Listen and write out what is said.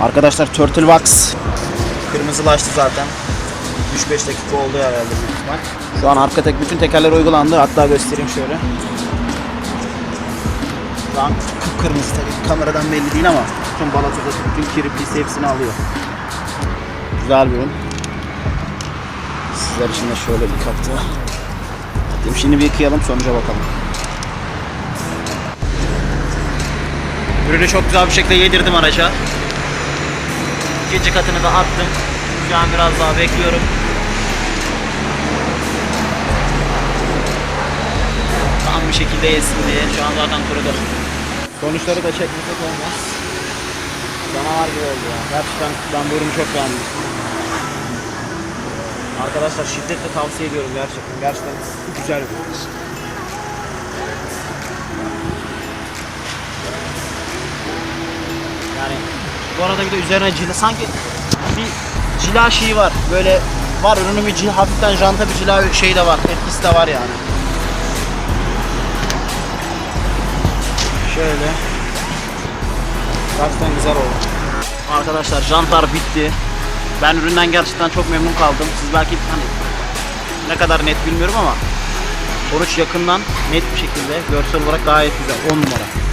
Arkadaşlar Turtle Wax kırmızılaştı zaten. 3-5 dakika oldu herhalde büyük ihtimal. Şu an arka tek bütün tekerler uygulandı. Hatta göstereyim şöyle. Şu an kıpkırmızı tabii kameradan belli değil ama bütün balatadaki bütün kiri pis hepsini alıyor. Güzel bir ürün. Sizler için de şöyle bir kapta. Şimdi bir yıkayalım sonuca bakalım. Ürünü çok güzel bir şekilde yedirdim araca. İkinci katını da attım. Şu an biraz daha bekliyorum. Tam bir şekilde yesin diye. Şu an zaten kurudu. Sonuçları da çekmesek olmaz. Canavar gibi oldu ya. Gerçekten ben bu ürünü çok beğendim. Arkadaşlar şiddetle tavsiye ediyorum gerçekten. Gerçekten güzel bir ürün. Bu arada bir de üzerine cila sanki bir cila şeyi var. Böyle var ürünün bir cila, hafiften janta bir cila şeyi de var. Etkisi de var yani. Şöyle. Gerçekten güzel oldu. Arkadaşlar jantlar bitti. Ben üründen gerçekten çok memnun kaldım. Siz belki hani ne kadar net bilmiyorum ama sonuç yakından net bir şekilde görsel olarak gayet güzel. 10 numara.